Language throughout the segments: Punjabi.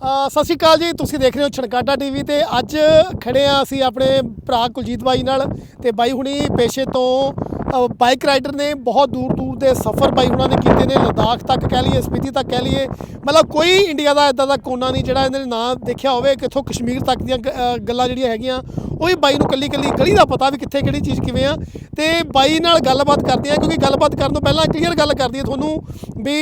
ਸਤਿ ਸ਼੍ਰੀ ਅਕਾਲ ਜੀ, ਤੁਸੀਂ ਦੇਖ ਰਹੇ ਹੋ ਛਣਕਾਟਾ ਟੀਵੀ ਤੇ ਅੱਜ ਖੜੇ ਆ ਅਸੀਂ ਆਪਣੇ ਭਰਾ ਕੁਲਜੀਤ ਬਾਈ ਨਾਲ ਤੇ ਬਾਈ ਹੁਣੀ ਪੇਸ਼ੇ ਤੋਂ ਬਾਈਕ ਰਾਈਡਰ ਨੇ ਬਹੁਤ ਦੂਰ ਦੂਰ ਦੇ ਸਫ਼ਰ ਬਾਈ ਹੁਣਾਂ ਨੇ ਕੀਤੇ ਨੇ, ਲਦਾਖ ਤੱਕ ਕਹਿ ਲਈਏ, ਸਪੀਤੀ ਤੱਕ ਕਹਿ ਲਈਏ, ਮਤਲਬ ਕੋਈ ਇੰਡੀਆ ਦਾ ਇਦਾਂ ਦਾ ਕੋਨਾ ਨਹੀਂ ਜਿਹੜਾ ਇਹਨਾਂ ਨੇ ਨਾ ਦੇਖਿਆ ਹੋਵੇ, ਕਿੱਥੋਂ ਕਸ਼ਮੀਰ ਤੱਕ ਦੀਆਂ ਗ- ਗੱਲਾਂ ਜਿਹੜੀਆਂ ਹੈਗੀਆਂ ਉਹ ਵੀ ਬਾਈ ਨੂੰ ਕੱਲੀ ਕੱਲੀ ਗਲੀ ਦਾ ਪਤਾ ਵੀ ਕਿੱਥੇ ਕਿਹੜੀ ਚੀਜ਼ ਕਿਵੇਂ ਆ। ਤੇ ਬਾਈ ਨਾਲ ਗੱਲਬਾਤ ਕਰਦੇ ਆ ਕਿਉਂਕਿ ਗੱਲਬਾਤ ਕਰਨ ਤੋਂ ਪਹਿਲਾਂ ਕਲੀਅਰ ਗੱਲ ਕਰਦੀ ਹੈ ਤੁਹਾਨੂੰ ਵੀ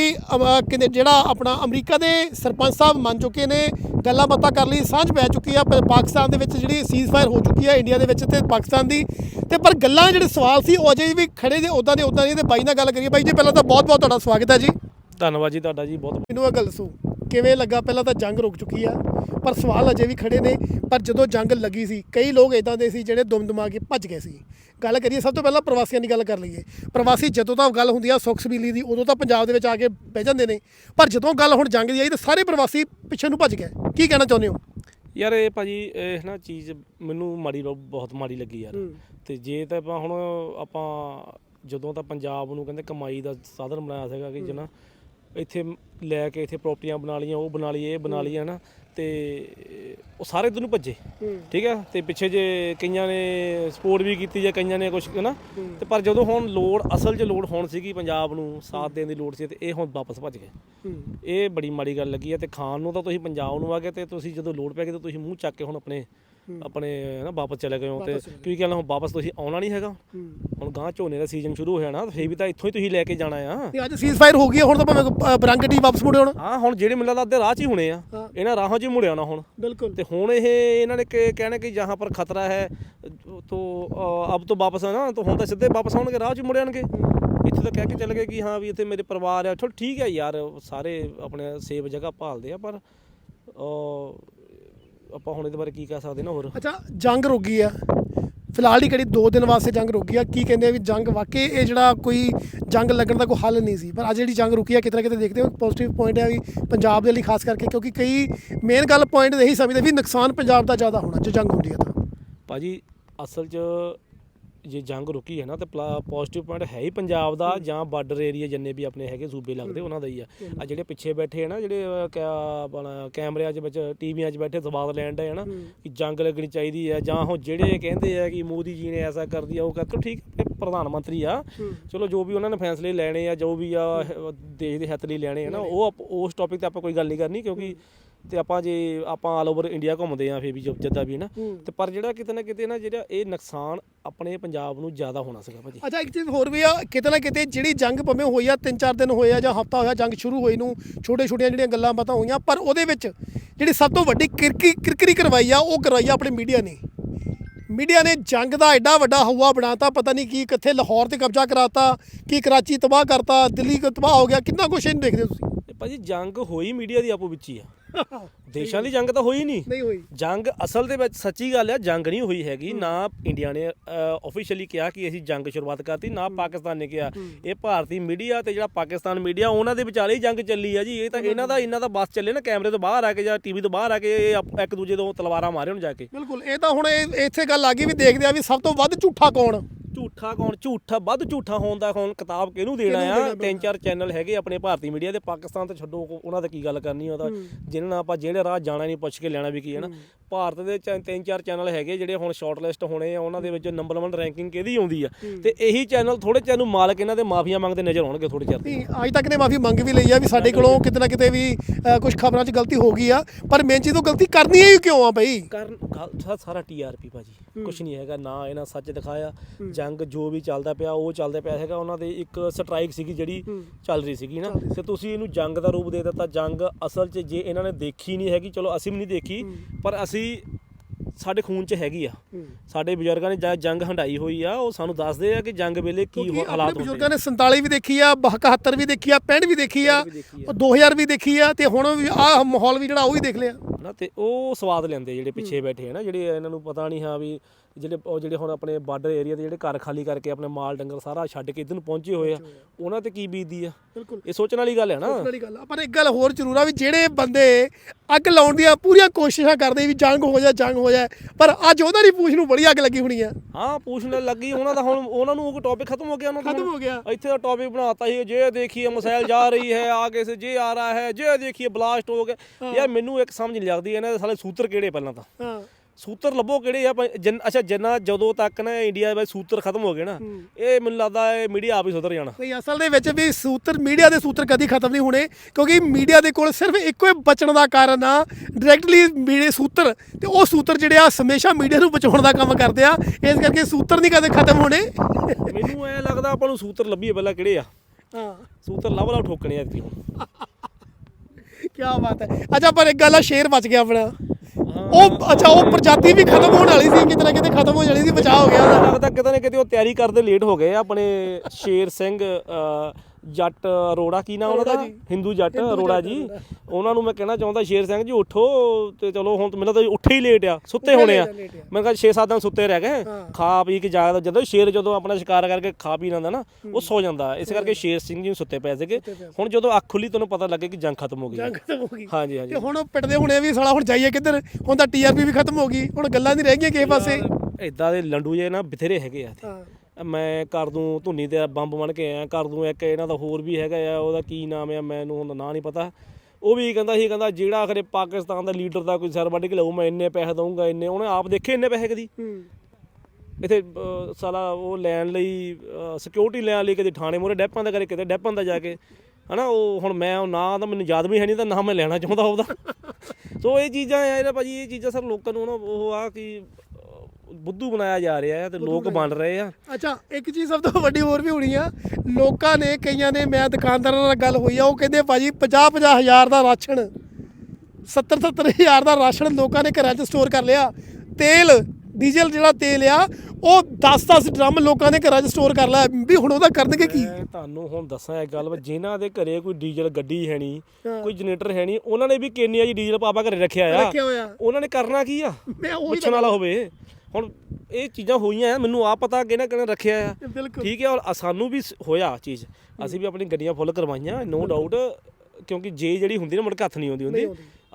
ਕਿਤੇ ਜਿਹੜਾ ਆਪਣਾ ਅਮਰੀਕਾ ਦੇ ਸਰਪੰਚ ਸਾਹਿਬ ਮੰਨ ਚੁੱਕੇ ਨੇ ਗੱਲਾਂ ਬਾਤਾਂ ਕਰ ਲਈ ਸਾਂਝ ਪੈ ਚੁੱਕੀ ਆ ਪਾਕਿਸਤਾਨ ਦੇ ਵਿੱਚ ਜਿਹੜੀ ਸੀਜ਼ਫਾਇਰ ਹੋ ਚੁੱਕੀ ਆ ਇੰਡੀਆ ਦੇ ਵਿੱਚ ਤੇ ਪਾਕਿਸਤਾਨ ਦੀ। ਤੇ ਪਰ ਗੱਲਾਂ ਜਿਹੜੇ ਸਵਾਲ ਸੀ ਉਹ ਅਜੇ ਵੀ ਖੜੇ ਜੇ ਉਦਾਂ ਦੇ ਉਦਾਂ ਨਹੀਂ ਤੇ ਬਾਈ ਨਾਲ ਗੱਲ ਕਰੀਏ। ਬਾਈ ਜੀ ਪਹਿਲਾਂ ਤਾਂ ਬਹੁਤ ਬਹੁਤ ਤੁਹਾਡਾ ਸਵਾਗਤ ਹੈ ਜੀ। ਧੰਨਵਾਦ ਜੀ ਤੁਹਾਡਾ ਜੀ ਬਹੁਤ ਮੈਨੂੰ ਇਹ ਗੱਲ ਦੱਸੋ ਕਿਵੇਂ ਲੱਗਾ? ਪਹਿਲਾਂ ਤਾਂ ਜੰਗ ਰੁਕ ਚੁੱਕੀ ਆ ਪਰ ਸਵਾਲ ਅਜੇ ਵੀ ਖੜੇ ਨੇ ਪਰ ਜਦੋਂ ਜੰਗ ਲੱਗੀ ਸੀ ਕਈ ਲੋਕ ਇਦਾਂ ਦੇ ਸੀ ਜਿਹੜੇ ਦੁਮਦਮਾ ਕੇ ਭੱਜ ਗਏ ਸੀ। ਗੱਲ ਕਰੀਏ ਸਭ ਤੋਂ ਪਹਿਲਾਂ ਪ੍ਰਵਾਸੀਆਂ ਦੀ ਗੱਲ ਕਰ ਲਈਏ। ਪ੍ਰਵਾਸੀ ਜਦੋਂ ਤਾਂ ਗੱਲ ਹੁੰਦੀ ਆ ਸੁੱਖ ਸਬੀਲੀ ਦੀ ਉਦੋਂ ਤਾਂ ਪੰਜਾਬ ਦੇ ਵਿੱਚ ਆ ਕੇ ਬਹਿ ਜਾਂਦੇ ਨੇ। ਪਰ ਜਦੋਂ ਗੱਲ ਹੁਣ ਜੰਗ ਦੀ ਆਈ ਤਾਂ ਸਾਰੇ ਪ੍ਰਵਾਸੀ ਪਿੱਛੇ ਨੂੰ ਭੱਜ ਗਏ। ਕੀ ਕਹਿਣਾ ਚਾਹੁੰਦੇ ਹੋ? ਯਾਰ ਇਹ ਭਾਜੀ ਇਹ ਨਾ ਚੀਜ਼ ਮੈਨੂੰ ਮਾੜੀ ਬਹੁਤ ਮਾੜੀ ਲੱਗੀ ਯਾਰ। ਤੇ ਜੇ ਤਾਂ ਆਪਾਂ ਹੁਣ ਆਪਾਂ ਜਦੋਂ ਤਾਂ ਪੰਜਾਬ ਨੂੰ ਕਹਿੰਦੇ ਕਮਾਈ ਦਾ ਸਾਧਨ ਬਣਾਇਆ ਸੀਗਾ ਕਿ ਜਨਾ ਇੱਥੇ ਲੈ ਕੇ ਇੱਥੇ ਪ੍ਰਾਪਰਟੀਆਂ ਬਣਾ ਲਈਆਂ ਉਹ ਬਣਾ ਲਈਏ ਇਹ ਬਣਾ ਲਈਆਂ ਨਾ ਤੇ ਉਹ ਸਾਰੇ ਇੱਧਰ ਨੂੰ ਭੱਜੇ ਠੀਕ ਹੈ ਤੇ ਪਿੱਛੇ ਜੇ ਕਈਆਂ ਨੇ ਸਪੋਰਟ ਵੀ ਕੀਤੀ ਜਾਂ ਕਈਆਂ ਨੇ ਕੁਝ ਨਾ ਤੇ ਪਰ ਜਦੋਂ ਹੁਣ ਲੋੜ ਅਸਲ 'ਚ ਲੋੜ ਹੁਣ ਸੀਗੀ ਪੰਜਾਬ ਨੂੰ ਸਾਥ ਦੇਣ ਦੀ ਲੋੜ ਸੀ ਤੇ ਇਹ ਹੁਣ ਵਾਪਸ ਭੱਜ ਗਏ। ਇਹ ਬੜੀ ਮਾੜੀ ਗੱਲ ਲੱਗੀ ਹੈ ਤੇ ਖਾਣ ਨੂੰ ਤਾਂ ਤੁਸੀਂ ਪੰਜਾਬ ਨੂੰ ਆ ਗਏ ਤੇ ਤੁਸੀਂ ਜਦੋਂ ਲੋੜ ਪੈ ਗਈ ਤਾਂ ਤੁਸੀਂ ਮੂੰਹ ਚੱਕ ਕੇ ਹੁਣ ਆਪਣੇ ਆਪਣੇ ਨਾ ਵਾਪਸ ਚਲੇ ਗਏ ਹੋ ਤੇ ਕਿਉਂਕਿ ਕਹਿੰਦਾ ਹੁਣ ਵਾਪਸ ਤੁਸੀਂ ਆਉਣਾ ਨਹੀਂ ਹੈਗਾ। ਹੁਣ ਗਾਂ ਝੋਨੇ ਦਾ ਸੀਜ਼ਨ ਸ਼ੁਰੂ ਹੋਇਆ ਨਾ ਫੇਰ ਵੀ ਤਾਂ ਇੱਥੋਂ ਹੀ ਤੁਸੀਂ ਲੈ ਕੇ ਜਾਣਾ ਆ। ਤੇ ਅੱਜ ਸੀਜ਼ਫਾਇਰ ਹੋ ਗਈ ਹੁਣ ਤਾਂ ਭਾਵੇਂ ਬਰੰਗਟੀ ਵਾਪਸ ਮੁੜੇ ਹੁਣ। ਹਾਂ ਹੁਣ ਜਿਹੜੇ ਮਿਲਦਾ ਅੱਧੇ ਰਾਹ 'ਚ ਹੀ ਹੋਣੇ ਆ। ਇਹਨਾਂ ਰਾਹਾਂ 'ਚ ਹੀ ਮੁੜਿਆ ਨਾ ਹੁਣ। ਬਿਲਕੁਲ। ਤੇ ਹੁਣ ਇਹ ਇਹਨਾਂ ਨੇ ਕਹਿਣਾ ਕਿ ਜਹਾਂ ਪਰ ਖਤਰਾ ਹੈ ਤੋ ਅਬ ਤੋਂ ਵਾਪਸ ਆਣਾ ਤਾਂ ਹੁਣ ਤਾਂ ਸਿੱਧੇ ਵਾਪਸ ਆਉਣਗੇ ਰਾਹ 'ਚ ਹੀ ਮੁੜ ਆਣਗੇ ਇੱਥੇ ਤਾਂ ਕਹਿ ਕੇ ਚੱਲ ਗਏ ਕਿ ਹਾਂ ਵੀ ਇੱਥੇ ਮੇਰੇ ਪਰਿਵਾਰ ਆ ਚਲੋ ਠੀਕ ਹੈ ਯਾਰ ਸਾਰੇ ਆਪਣੇ ਸੇਫ ਜਗ੍ਹਾ ਭਾਲਦੇ ਆ ਪਰ ਆਪਾਂ ਹੁਣ ਇਹਦੇ ਬਾਰੇ ਕੀ ਕਹਿ ਸਕਦੇ ਨਾ ਹੋਰ? ਅੱਛਾ ਜੰਗ ਰੁਕ ਗਈ ਆ। ਫਿਲਹਾਲ ਹੀ ਕਿਹੜੀ 2 ਦਿਨ ਵਾਸਤੇ ਜੰਗ ਰੁਕ ਆ। ਕੀ ਕਹਿੰਦੇ ਆ ਵੀ ਜੰਗ ਵਾਕਈ ਇਹ ਜਿਹੜਾ ਕੋਈ ਜੰਗ ਲੱਗਣ ਦਾ ਕੋਈ ਹੱਲ ਨਹੀਂ ਸੀ। ਪਰ ਅੱਜ ਜਿਹੜੀ ਜੰਗ ਰੁਕੀ ਆ ਕਿਤੇ ਨਾ ਕਿਤੇ ਦੇਖਦੇ ਹੋ ਪੋਜ਼ਿਟਿਵ ਪੁਆਇੰਟ ਹੈ ਵੀ ਪੰਜਾਬ ਦੇ ਲਈ ਖਾਸ ਕਰਕੇ ਕਿਉਂਕਿ ਕਈ ਮੇਨ ਗੱਲ ਪੁਆਇੰਟ ਇਹੀ ਸਮਝਦੇ ਵੀ ਨੁਕਸਾਨ ਪੰਜਾਬ ਦਾ ਜ਼ਿਆਦਾ ਹੋਣਾ ਜੇ ਜੰਗ ਹੁੰਦੀ ਹੈ ਤਾਂ। ਭਾਜੀ ਅਸਲ 'ਚ ਜੇ ਜੰਗ ਰੁਕੀ ਹੈ ਨਾ ਤੇ ਪੋਜ਼ਿਟਿਵ ਪੁਆਇੰਟ ਹੈ ਹੀ ਪੰਜਾਬ ਦਾ ਜਾਂ ਬਾਰਡਰ ਏਰੀਆ ਜਿੰਨੇ ਵੀ ਆਪਣੇ ਹੈਗੇ ਸੂਬੇ ਲੱਗਦੇ ਉਹਨਾਂ ਦਾ ਹੀ ਆ। ਆ ਜਿਹੜੇ ਪਿੱਛੇ ਬੈਠੇ ਆ ਨਾ ਜਿਹੜੇ ਕੈਮਰਿਆਂ 'ਚ ਵਿੱਚ ਟੀਵੀਆਂ 'ਚ ਬੈਠੇ ਸਵਾਦ ਲੈਣ ਦਾ ਹੈ ਨਾ ਕਿ ਜੰਗ ਲੱਗਣੀ ਚਾਹੀਦੀ ਹੈ ਜਾਂ ਉਹ ਜਿਹੜੇ ਕਹਿੰਦੇ ਆ ਕਿ ਮੋਦੀ ਜੀ ਨੇ ਐਸਾ ਕਰ ਦਿਆ ਉਹ ਕਰ ਚਲੋ ਠੀਕ ਹੈ ਪ੍ਰਧਾਨ ਮੰਤਰੀ ਆ। ਚਲੋ ਜੋ ਵੀ ਉਹਨਾਂ ਨੇ ਫੈਸਲੇ ਲੈਣੇ ਆ ਜੋ ਵੀ ਆ ਦੇਸ਼ ਦੇ ਹਿੱਤ ਲਈ ਲੈਣੇ ਆ ਨਾ ਉਹ ਉਸ ਟੌਪਿਕ ਤੇ ਆਪਾਂ ਕੋਈ ਗੱਲ ਨਹੀਂ ਕਰਨੀ ਕਿਉਂਕਿ ਤੇ ਆਪਾਂ ਜੇ ਆਪਾਂ ਆਲ ਓਵਰ ਇੰਡੀਆ ਘੁੰਮਦੇ ਆ ਫੇਰ ਵੀ ਜਦ- ਵੀ ਨਾ ਤੇ ਪਰ ਜਿਹੜਾ ਕਿਤੇ ਨਾ ਕਿਤੇ ਨਾ ਜਿਹੜਾ ਇਹ ਨੁਕਸਾਨ ਆਪਣੇ ਪੰਜਾਬ ਨੂੰ ਜ਼ਿਆਦਾ ਹੋਣਾ ਸੀਗਾ ਭਾਜੀ। ਅੱਛਾ ਇੱਕ ਚੀਜ਼ ਹੋਰ ਵੀ ਆ ਕਿਤੇ ਨਾ ਕਿਤੇ ਜਿਹੜੀ ਜੰਗ ਭਾਵੇਂ ਹੋਈ ਆ 3-4 ਦਿਨ ਹੋਏ ਆ ਜਾਂ ਹਫਤਾ ਹੋਇਆ ਜੰਗ ਸ਼ੁਰੂ ਹੋਈ ਨੂੰ ਛੋਟੇ ਛੋਟੀਆਂ ਜਿਹੜੀਆਂ ਗੱਲਾਂ ਬਾਤਾਂ ਹੋਈਆਂ ਪਰ ਉਹਦੇ ਵਿੱਚ ਜਿਹੜੀ ਸਭ ਤੋਂ ਵੱਡੀ ਕਿਰਕੀ ਕਿਰਕਰੀ ਕਰਵਾਈ ਆ ਉਹ ਕਰਵਾਈ ਆ ਆਪਣੇ ਮੀਡੀਆ ਨੇ। ਮੀਡੀਆ ਨੇ ਜੰਗ ਦਾ ਐਡਾ ਵੱਡਾ ਹਵਾ ਬਣਾਤਾ ਪਤਾ ਨਹੀਂ ਕੀ ਕਿੱਥੇ ਲਾਹੌਰ ਤੇ ਕਬਜ਼ਾ ਕਰਾਤਾ ਕੀ ਕਰਾਚੀ ਤਬਾਹ ਕਰਤਾ ਦਿੱਲੀ ਕੋ ਤਬਾਹ ਹੋ ਗਿਆ ਕਿੰਨਾ ਕੁਛ ਇਹਨੂੰ ਦੇਖਦੇ ਹੋ ਤੁਸੀਂ। ਭਾਜੀ ਜੰਗ ਹੋਈ ਮੀਡੀਆ ਦੀ ਆਪੋ ਵਿੱਚ ਹੀ ਆ। ਦੇਸ਼ਾਂ ਦੀ ਜੰਗ ਤਾਂ ਹੋਈ ਨਹੀਂ। ਨਹੀਂ ਹੋਈ। ਜੰਗ ਅਸਲ ਦੇ ਵਿੱਚ ਸੱਚੀ ਗੱਲ ਆ ਜੰਗ ਨਹੀਂ ਹੋਈ ਹੈਗੀ ਨਾ ਇੰਡੀਆ ਨੇ ਆਫੀਸ਼ੀਅਲੀ ਕਿਹਾ ਕਿ ਅਸੀਂ ਜੰਗ ਸ਼ੁਰੂਆਤ ਕਰਤੀ ਨਾ ਪਾਕਿਸਤਾਨ ਨੇ ਕਿਹਾ। ਇਹ ਭਾਰਤੀ ਮੀਡੀਆ ਤੇ ਜਿਹੜਾ ਪਾਕਿਸਤਾਨ ਮੀਡੀਆ ਉਹਨਾਂ ਦੇ ਵਿਚਾਲੇ ਹੀ ਜੰਗ ਚੱਲੀ ਆ ਜੀ। ਇਹ ਤਾਂ ਇਹਨਾਂ ਦਾ ਇਹਨਾਂ ਦਾ ਬਸ ਚੱਲੇ ਨਾ ਕੈਮਰੇ ਤੋਂ ਬਾਹਰ ਆ ਕੇ ਜਾਂ ਟੀਵੀ ਤੋਂ ਬਾਹਰ ਆ ਕੇ ਇਹ ਇੱਕ ਦੂਜੇ ਤੋਂ ਤਲਵਾਰਾਂ ਮਾਰੇ ਹੁਣ ਜਾ ਕੇ। ਬਿਲਕੁਲ। ਇਹ ਤਾਂ ਹੁਣ ਇੱਥੇ ਗੱਲ ਆ ਗਈ ਵੀ ਦੇਖਦੇ ਆ ਵੀ ਸਭ ਤੋਂ ਵੱਧ ਝੂਠਾ ਕੌਣ? ਝੂਠਾ ਕੌਣ? ਝੂਠਾ ਵੱਧ ਝੂਠਾ ਹੋਣ ਦਾ ਹੁਣ ਕਿਤਾਬ ਕਿਹਨੂੰ ਦੇਣਾ ਆ? ਤਿੰਨ ਚਾਰ ਚੈਨਲ ਹੈਗੇ ਆਪਣੇ ਭਾਰਤੀ ਮੀਡੀਆ ਦੇ ਪਾਕਿਸਤਾਨ ਤੋਂ ਛੱਡੋ ਉਹਨਾਂ ਦਾ ਕੀ ਗੱਲ ਕਰਨੀ ਉਹਦਾ ਜਿਹਨਾਂ ਨਾਲ ਆਪਾਂ ਜਿਹੜੇ ਰਾਹ ਜਾਣਾ ਨਹੀਂ ਪੁੱਛ ਕੇ ਲੈਣਾ ਵੀ ਕੀ ਹੈ ਨਾ। ਭਾਰਤ ਦੇ ਤਿੰਨ ਚਾਰ ਚੈਨਲ ਹੈਗੇ ਜਿਹੜੇ ਹੁਣ ਸ਼ਾਰਟ ਲਿਸਟ ਹੋਣੇ ਆ ਉਹਨਾਂ ਦੇ ਵਿੱਚ ਨੰਬਰ 1 ਰੈਂਕਿੰਗ ਕਿਹਦੀ ਆਉਂਦੀ ਆ? ਤੇ ਇਹੀ ਚੈਨਲ ਥੋੜੇ ਚਿਰ ਨੂੰ ਮਾਲਕ ਇਹਨਾਂ ਦੇ ਮਾਫੀਆ ਮੰਗਦੇ ਨਜ਼ਰ ਆਉਣਗੇ ਥੋੜੇ ਚਿਰ ਅੱਜ ਤੱਕ ਨੇ ਮਾਫੀ ਮੰਗ ਵੀ ਲਈ ਆ ਵੀ ਸਾਡੇ ਕੋਲੋਂ ਕਿਤੇ ਨਾ ਕਿਤੇ ਵੀ ਕੁਝ ਖਬਰਾਂ 'ਚ ਗਲਤੀ ਹੋ ਗਈ ਆ। ਪਰ ਮੇਨ ਚੀਜ਼ ਤੋਂ ਗਲਤੀ ਕਰਨੀ ਹੀ ਕਿਉਂ ਆ ਬਈ? ਕਾਰਨ ਸਾਰਾ ਟੀਆਰਪੀ ਭਾਜੀ। ਕੁਝ ਨਹੀਂ ਹੈਗਾ ਨਾ ਇਹਨਾਂ ਸੱਚ ਦਿਖਾਇਆ ਜੰਗ ਜੋ ਵੀ ਚੱਲਦਾ ਪਿਆ ਉਹ ਚੱਲਦਾ ਪਿਆ ਹੈਗਾ। ਉਹਨਾਂ ਦੇ ਇੱਕ ਸਟ੍ਰਾਈਕ ਸੀਗੀ ਜਿਹੜੀ ਚੱਲ ਰਹੀ ਸੀਗੀ ਨਾ। ਤੇ ਤੁਸੀਂ ਇਹਨੂੰ ਜੰਗ ਦਾ ਰੂਪ ਦੇ ਦਿੱਤਾ। ਜੰਗ ਅਸਲ 'ਚ ਜੇ ਇਹਨਾਂ ਨੇ ਦੇਖੀ ਨਹੀਂ ਹੈਗੀ ਚਲੋ ਅਸੀਂ ਵੀ ਨਹੀਂ ਦੇਖੀ ਪਰ ਅਸੀਂ ਸਾਡੇ ਖੂਨ 'ਚ ਹੈਗੀ ਆ। ਸਾਡੇ ਬਜ਼ੁਰਗਾਂ ਨੇ ਜੰਗ ਹੰਡਾਈ ਹੋਈ ਆ ਉਹ ਸਾਨੂੰ ਦੱਸਦੇ ਆ ਕਿ ਜੰਗ ਵੇਲੇ ਕੀ ਹਾਲਾਤ ਹੁੰਦੇ ਬਜ਼ੁਰਗਾਂ ਨੇ 47 ਵੀ ਦੇਖੀ ਆ 72 ਵੀ ਦੇਖੀ ਆ 65 ਵੀ ਦੇਖੀ ਆ ਵੀ ਦੇਖੀ ਉਹ 2000 ਵੀ ਦੇਖੀ ਆ ਤੇ ਹੁਣ ਵੀ ਆਹ ਮਾਹੌਲ ਵੀ ਜਿਹੜਾ ਉਹ ਵੀ ਦੇਖ ਲਿਆ। ਨਾ ਤੇ ਉਹ ਸਵਾਦ ਲੈਂਦੇ ਜਿਹੜੇ ਪਿੱਛੇ ਬੈਠੇ ਆ ਨਾ ਜਿਹੜੇ ਇਹਨਾਂ ਨੂੰ ਪਤਾ ਨਹੀਂ ਹਾਂ ਵੀ ਜਿਹੜੇ ਉਹ ਜਿਹੜੇ ਹੁਣ ਆਪਣੇ ਬਾਰਡਰ ਏਰੀਆ ਦੇ ਜਿਹੜੇ ਘਰ ਖਾਲੀ ਕਰਕੇ ਆਪਣੇ ਮਾਲ ਡੰਗਰ ਸਾਰਾ ਛੱਡ ਕੇ ਇੱਧਰ ਨੂੰ ਪਹੁੰਚੇ ਹੋਏ ਆ ਉਹਨਾਂ ਤੇ ਕੀ ਬੀਤਦੀ ਆ? ਬਿਲਕੁਲ। ਇਹ ਸੋਚਣ ਵਾਲੀ ਗੱਲ ਹੈ ਨਾ। ਸੋਚਣ ਵਾਲੀ ਗੱਲ ਆ। ਪਰ ਇੱਕ ਗੱਲ ਹੋਰ ਜ਼ਰੂਰ ਆ ਵੀ ਜਿਹੜੇ ਬੰਦੇ ਅੱਗ ਲਾਉਣ ਦੀਆਂ ਪੂਰੀਆਂ ਕੋਸ਼ਿਸ਼ਾਂ ਕਰਦੇ ਵੀ ਜੰਗ ਹੋ ਜਾ ਜੰਗ ਹੋ ਜਾ ਪਰ ਅੱਜ ਉਹਨਾਂ ਦੀ ਪੂਛ ਨੂੰ ਬੜੀ ਅੱਗ ਲੱਗੀ ਹੋਣੀ ਆ। ਹਾਂ ਪੁੱਛਣ ਲੱਗੀ ਉਹਨਾਂ ਦਾ ਹੁਣ ਉਹਨਾਂ ਨੂੰ ਉਹ ਟੌਪਿਕ ਖਤਮ ਹੋ ਗਿਆ ਉਹਨਾਂ ਦਾ ਖਤਮ। ਹੋ ਗਿਆ। ਇੱਥੇ ਦਾ ਟੌਪਿਕ ਬਣਾਤਾ ਸੀ ਜੇ ਦੇਖੀਏ ਮਿਸਾਈਲ ਜਾ ਰਹੀ ਹੈ ਆਗੇ ਸੇ ਜੇ ਆ ਰਹਾ ਹੈ ਜੇ ਦੇਖੀਏ ਬਲਾਸਟ ਹੋ ਗਿਆ। ਯਾਰ ਮੈਨੂੰ ਇੱਕ ਸਮਝ ਨਹੀਂ ਲੱਗਦੀ ਇਹਨਾਂ ਦੇ ਸਾਲੇ ਸੂਤਰ ਕਿਹੜੇ ਪਹਿਲਾਂ ਤਾਂ। ਹਾਂ। ਸੂਤਰ ਲੱਭੋ ਕਿਹੜੇ ਆ ਜਿੰਨ- ਅੱਛਾ ਜਿੰਨਾ ਜਦੋਂ ਤੱਕ ਨਾ ਇੰਡੀਆ ਵਿੱਚ ਸੂਤਰ ਖਤਮ ਹੋ ਗਏ ਨਾ ਇਹ ਮੈਨੂੰ ਲੱਗਦਾ ਇਹ ਮੀਡੀਆ ਆਪ ਹੀ ਸੁਧਰ ਜਾਣਾ। ਨਹੀਂ ਅਸਲ ਦੇ ਵਿੱਚ ਵੀ ਸੂਤਰ ਮੀਡੀਆ ਦੇ ਸੂਤਰ ਕਦੀ ਖਤਮ ਨਹੀਂ ਹੋਣੇ ਕਿਉਂਕਿ ਮੀਡੀਆ ਦੇ ਕੋਲ ਸਿਰਫ ਇੱਕੋ ਹੀ ਬਚਣ ਦਾ ਕਾਰਨ ਆ ਡਾਇਰੈਕਟਲੀ ਮੀਡੀਆ ਸੂਤਰ ਤੇ ਉਹ ਸੂਤਰ ਜਿਹੜੇ ਆ ਹਮੇਸ਼ਾ ਮੀਡੀਆ ਨੂੰ ਬਚਾਉਣ ਦਾ ਕੰਮ ਕਰਦੇ ਆ ਇਸ ਕਰਕੇ ਸੂਤਰ ਨਹੀਂ ਕਦੇ ਖਤਮ ਹੋਣੇ। ਮੈਨੂੰ ਐ ਲੱਗਦਾ ਆਪਾਂ ਨੂੰ ਸੂਤਰ ਲੱਭੀਏ ਪਹਿਲਾਂ ਕਿਹੜੇ ਆ? ਹਾਂ। ਸੂਤਰ ਲੱਭ ਲੱਭ ਠੋਕਣੇ ਆ ਹੁਣ। ਕੀ ਬਾਤ ਹੈ। ਅੱਛਾ ਪਰ ਇੱਕ ਗੱਲ ਆ ਸ਼ੇਰ ਬਚ ਗਿਆ ਆਪਣਾ। ਉਹ ਅੱਛਾ ਉਹ ਪ੍ਰਜਾਤੀ ਵੀ ਖਤਮ ਹੋਣ ਵਾਲੀ ਸੀ ਕਿਤੇ ਨਾ ਕਿਤੇ ਖਤਮ ਹੋ ਜਾਣੀ ਸੀ ਬਚਾਅ ਹੋ ਗਿਆ ਉਹਦਾ। ਲੱਗਦਾ ਕਿਤੇ ਨਾ ਕਿਤੇ ਉਹ ਤਿਆਰੀ ਕਰਦੇ ਲੇਟ ਹੋ ਗਏ ਆ ਆਪਣੇ ਸ਼ੇਰ ਸਿੰਘ ਅ, ਜੱਟ ਅਰੋੜਾ ਕੀ ਨਾਮ ਉਹਨਾਂ ਦਾ। ਹਿੰਦੂ ਜੱਟ ਅਰੋੜਾ ਜੀ। ਉਹਨਾਂ ਨੂੰ ਮੈਂ ਕਹਿਣਾ ਚਾਹੁੰਦਾ ਸ਼ੇਰ ਸਿੰਘ ਜੀ ਉਠੋ ਤੇ ਚਲੋ ਹੁਣ ਮੈਨੂੰ ਤਾਂ ਉੱਠੇ ਹੀ ਲੇਟ ਆ ਸੁੱਤੇ ਹੋਣੇ ਆ। ਮੈਂ ਕਿਹਾ 6-7 ਦਿਨ ਸੁੱਤੇ ਰਹਿ ਗਏ। ਖਾ ਪੀ ਕੇ ਜਾਗਦਾ ਜਦੋਂ ਸ਼ੇਰ ਜਦੋਂ ਆਪਣਾ ਸ਼ਿਕਾਰ ਕਰਕੇ ਖਾ ਪੀ ਲੈਂਦਾ ਨਾ ਉਹ ਸੌ ਜਾਂਦਾ। ਇਸ ਕਰਕੇ ਸ਼ੇਰ ਸਿੰਘ ਜੀ ਨੂੰ ਸੁੱਤੇ ਪਏ ਸੀਗੇ। ਹੁਣ ਜਦੋਂ ਅੱਖ ਖੁੱਲੀ ਤੁਹਾਨੂੰ ਪਤਾ ਲੱਗੇ ਕਿ ਜੰਗ ਖਤਮ ਹੋ ਗਈ ਹੈ। ਜੰਗ ਖਤਮ ਹੋ ਗਈ। ਹਾਂਜੀ ਹਾਂਜੀ। ਤੇ ਹੁਣ ਉਹ ਪਿੱਟਦੇ ਹੁਣੇ ਵੀ ਸਾਲਾ ਹੁਣ ਜਾਈਏ ਕਿੱਧਰ? ਹੁਣ ਤਾਂ ਟੀਆਰਪੀ ਵੀ ਖਤਮ ਹੋ ਗਈ। ਹੁਣ ਗੱਲਾਂ ਨਹੀਂ ਰਹਿ ਗਈਆਂ ਕਿਸੇ ਪਾਸੇ। ਇਦਾਂ ਦੇ ਲੰਡੂ ਜੇ ਨਾ ਬਥੇਰੇ ਹੈਗੇ ਆ ਮੈਂ ਕਰ ਦੂੰ ਧੁੰਨੀ ਤੇ ਬੰਬ ਬਣ ਕੇ ਆਇਆ ਕਰ ਦੂੰ ਇੱਕ ਇਹਨਾਂ ਦਾ ਹੋਰ ਵੀ ਹੈਗਾ ਆ ਉਹਦਾ ਕੀ ਨਾਮ ਆ ਮੈਨੂੰ ਹੁਣ ਨਾਂ ਨਹੀਂ ਪਤਾ। ਉਹ ਵੀ ਕਹਿੰਦਾ ਸੀ ਕਹਿੰਦਾ ਜਿਹੜਾ ਖਰੇ ਪਾਕਿਸਤਾਨ ਦਾ ਲੀਡਰ ਦਾ ਕੋਈ ਸਿਰ ਵੱਢ ਕੇ ਲਊ ਮੈਂ ਇੰਨੇ ਪੈਸੇ ਦਊਂਗਾ ਇੰਨੇ ਉਹਨੇ ਆਪ ਦੇਖੇ ਇੰਨੇ ਪੈਸੇ ਕਦੀ? ਇੱਥੇ ਸਾਲਾ ਉਹ ਲੈਣ ਲਈ ਸਿਕਿਉਰਿਟੀ ਲੈਣ ਲਈ ਕਦੇ ਥਾਣੇ ਮੂਹਰੇ ਡੈਪਾਂ ਦਾ ਕਰੇ ਕਿਤੇ ਡੈਪਾਂ ਦਾ ਜਾ ਕੇ। ਹਨਾ ਉਹ ਹੁਣ ਮੈਂ ਉਹ ਨਾਂ ਤਾਂ ਮੈਨੂੰ ਯਾਦ ਵੀ ਹੈ ਨਹੀਂ ਤਾਂ ਨਾ ਮੈਂ ਲੈਣਾ ਚਾਹੁੰਦਾ ਉਹਦਾ। ਸੋ ਇਹ ਚੀਜ਼ਾਂ ਆ ਇਹਦਾ ਭਾਜੀ ਇਹ ਚੀਜ਼ਾਂ ਸਰ ਲੋਕਾਂ ਨੂੰ ਨਾ ਉਹ ਆ ਕਿ ਬੁੱਧੂ ਬਣਾਇਆ ਜਾ ਰਿਹਾ ਹੈ ਤੇ ਲੋਕ ਬਣ। ਰਹੇ ਆ। ਅੱਛਾ ਇੱਕ ਚੀਜ਼ ਸਭ ਤੋਂ ਵੱਡੀ ਹੋਰ ਵੀ ਹੋਣੀ ਆ ਲੋਕਾਂ ਨੇ ਕਈਆਂ ਨੇ ਮੈਂ ਦੁਕਾਨਦਾਰਾਂ ਨਾਲ ਗੱਲ ਹੋਈ ਆ ਉਹ ਕਹਿੰਦੇ ਭਾਜੀ 50 50 ਹਜ਼ਾਰ ਦਾ ਰਾਸ਼ਨ 70 70 ਹਜ਼ਾਰ ਦਾ ਰਾਸ਼ਨ ਲੋਕਾਂ ਨੇ ਘਰਾਂ 'ਚ ਸਟੋਰ ਕਰ ਲਿਆ। ਤੇਲ ਡੀਜ਼ਲ ਜਿਹੜਾ ਤੇਲ ਆ ਉਹ 10 10 ਡਰਮ ਲੋਕਾਂ ਨੇ ਘਰਾਂ 'ਚ ਸਟੋਰ ਕਰ ਲਿਆ। ਵੀ ਹੁਣ ਉਹਦਾ ਕਰਨਗੇ ਕੀ? ਤੁਹਾਨੂੰ ਹੁਣ ਦੱਸਾਂ ਇੱਕ ਗੱਲ ਜਿਨ੍ਹਾਂ ਦੇ ਘਰੇ ਕੋਈ ਡੀਜ਼ਲ ਗੱਡੀ ਹੈ ਨਹੀਂ। ਕੋਈ ਜਨਰੇਟਰ ਹੈ ਨਹੀਂ ਉਹਨਾਂ ਨੇ ਵੀ ਕੇਨੀਆ ਜੀ ਡੀਜ਼ਲ ਪਾਪਾ ਘਰੇ ਰੱਖਿਆ ਆ। ਉਹਨਾਂ ਨੇ ਕਰਨਾ ਕੀ ਆ? ਪੁੱਛਣ ਵਾਲਾ ਹੋਵੇ। ਹੁਣ ਇਹ ਚੀਜ਼ਾਂ ਹੋਈਆਂ ਆ ਮੈਨੂੰ ਆ ਪਤਾ ਕਿਹਨਾਂ ਕਿਹਨਾਂ ਰੱਖਿਆ ਆ। ਬਿਲਕੁਲ। ਠੀਕ ਹੈ ਔਰ ਸਾਨੂੰ ਵੀ ਸ- ਹੋਇਆ ਚੀਜ਼। ਅਸੀਂ ਵੀ ਆਪਣੀ ਗੱਡੀਆਂ ਫੁੱਲ ਕਰਵਾਈਆਂ ਨੋ ਡਾਊਟ ਕਿਉਂਕਿ ਜੇ ਜਿਹੜੀ ਹੁੰਦੀ ਨਾ ਮੁੜ ਕੇ ਹੱਥ ਨਹੀਂ ਆਉਂਦੀ ਹੁੰਦੀ।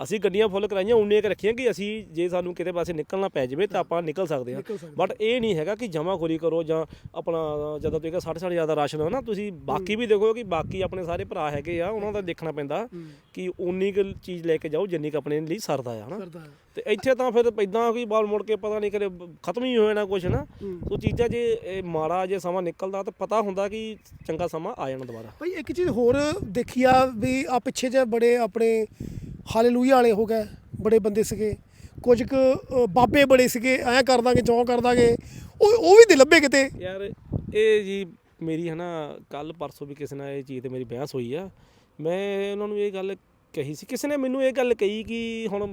ਅਸੀਂ ਗੱਡੀਆਂ ਫੁੱਲ ਕਰਾਈਆਂ ਉਨੀਆਂ ਕੁ ਰੱਖੀਆਂ ਕਿ ਅਸੀਂ ਜੇ ਸਾਨੂੰ ਕਿਤੇ ਪਾਸੇ ਨਿਕਲਣਾ ਪੈ ਜਾਵੇ ਤਾਂ ਆਪਾਂ ਨਿਕਲ ਸਕਦੇ ਹਾਂ। ਨਿਕਲ ਸਕਦੇ ਬਟ ਇਹ ਨਹੀਂ ਹੈਗਾ ਕਿ ਜਮਾਖੋਰੀ ਕਰੋ ਜਾਂ ਆਪਣਾ ਜਦੋਂ ਤੁਸੀਂ 60 60 ਜ਼ਿਆਦਾ ਰਾਸ਼ਨ ਹੋ ਨਾ ਤੁਸੀਂ ਬਾਕੀ ਵੀ ਦੇਖੋ ਕਿ ਬਾਕੀ ਆਪਣੇ ਸਾਰੇ ਭਰਾ ਹੈਗੇ ਆ ਉਹਨਾਂ ਦਾ ਦੇਖਣਾ ਪੈਂਦਾ ਕਿ ਉਨੀ ਕੁ ਚੀਜ਼ ਲੈ ਕੇ ਜਾਓ ਜਿੰਨੀ ਕੁ ਆਪਣੇ ਲਈ ਸਰਦਾ ਆ ਹਨਾ। ਕਰਦਾ ਹੈ। ਤੇ ਇੱਥੇ ਤਾਂ ਫਿਰ ਇਦਾਂ ਕੋਈ ਬਾਲ ਮੁੜ ਕੇ ਪਤਾ ਨਹੀਂ ਕਰੇ ਖਤਮ ਹੀ ਹੋ ਜਾਣਾ ਕੁਛ ਨਾ ਉਹ ਚੀਜ਼ਾਂ ਜੇ ਇਹ ਮਾੜਾ ਜੇ ਸਮਾਂ ਨਿਕਲਦਾ ਤਾਂ ਪਤਾ ਹੁੰਦਾ ਕਿ ਚੰਗਾ ਸਮਾਂ ਆ ਜਾਣਾ ਦੁਬਾਰਾ। ਭਾਈ ਇੱਕ ਚੀਜ਼ ਹੋਰ ਦੇਖੀ ਆ ਵੀ ਆ ਪਿੱਛੇ ਜੇ ਬੜੇ ਆਪਣੇ ਹਾਲੇਲੂਇਆ ਵਾਲੇ ਹੋ ਗਏ ਬੜੇ ਬੰਦੇ ਸੀਗੇ। ਕੁਝ ਕੁ ਬਾਬੇ ਬੜੇ ਸੀਗੇ ਐਂ ਕਰ ਦਾਂਗੇ ਚੌਂ ਕਰ ਦਾਂਗੇ। ਉਹ ਉਹ ਵੀ ਤੇ ਲੱਭੇ ਕਿਤੇ। ਯਾਰ ਇਹ ਜੀ ਮੇਰੀ ਹਨਾ ਕੱਲ ਪਰਸੋਂ ਵੀ ਕਿਸੇ ਨਾਲ ਇਹ ਚੀਜ਼ ਤੇ ਮੇਰੀ ਬਹਿਸ ਹੋਈ ਆ। ਮੈਂ ਉਹਨਾਂ ਨੂੰ ਇਹ ਗੱਲ ਕਹੀ ਸੀ ਕਿਸੇ ਨੇ ਮੈਨੂੰ ਇਹ ਗੱਲ ਕਹੀ ਕਿ ਹੁਣ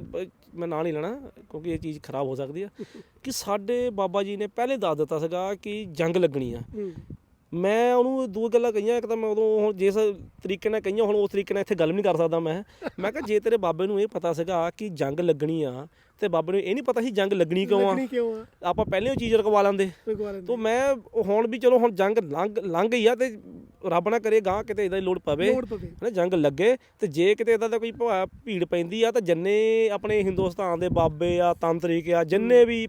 ਮੈਂ ਨਾਂ ਨਹੀਂ ਲੈਣਾ ਕਿਉਂਕਿ ਇਹ ਚੀਜ਼ ਖਰਾਬ ਹੋ ਸਕਦੀ ਆ। ਕਿ ਸਾਡੇ ਬਾਬਾ ਜੀ ਨੇ ਪਹਿਲੇ ਦੱਸ ਦਿੱਤਾ ਸੀਗਾ ਕਿ ਜੰਗ ਲੱਗਣੀ ਆ। ਮੈਂ ਉਹਨੂੰ ਦੋ ਗੱਲਾਂ ਕਹੀਆਂ ਇੱਕ ਤਾਂ ਮੈਂ ਉਦੋਂ ਹੁਣ ਜਿਸ ਤਰੀਕੇ ਨਾਲ ਕਹੀਆਂ ਹੁਣ ਉਸ ਤਰੀਕੇ ਨਾਲ ਇੱਥੇ ਗੱਲ ਨਹੀਂ ਕਰ ਸਕਦਾ ਮੈਂ। ਮੈਂ ਕਿਹਾ ਜੇ ਤੇਰੇ ਬਾਬੇ ਨੂੰ ਇਹ ਪਤਾ ਸੀਗਾ ਕਿ ਜੰਗ ਲੱਗਣੀ ਆ ਤੇ ਬਾਬੇ ਨੂੰ ਇਹ ਨਹੀਂ ਪਤਾ ਸੀ ਜੰਗ ਲੱਗਣੀ ਕਿਉਂ ਆ। ਲੱਗਣੀ ਕਿਉਂ ਆ? ਆਪਾਂ ਪਹਿਲੇ ਉਹ ਚੀਜ਼ ਰਕਵਾ ਲੈਂਦੇ। ਤੋ ਮੈਂ ਹੁਣ ਵੀ ਚਲੋ ਹੁਣ ਜੰਗ ਲੰਘ ਲੰਘ ਗਈ ਆ ਤੇ ਰੱਬ ਨਾ ਕਰੇ ਗਾਂ ਕਿਤੇ ਇਦਾਂ ਦੀ ਲੋੜ ਪਵੇ। ਲੋੜ ਪਵੇ। ਜੰਗ ਲੱਗੇ ਤੇ ਜੇ ਕਿਤੇ ਇਦਾਂ ਦਾ ਕੋਈ ਭਾ- ਭੀੜ ਪੈਂਦੀ ਆ ਤਾਂ ਜੰਨੇ ਆਪਣੇ ਹਿੰਦੁਸਤਾਨ ਦੇ ਬਾਬੇ ਆ ਤੰਤਰਿਕ ਆ ਜਿੰਨੇ ਵੀ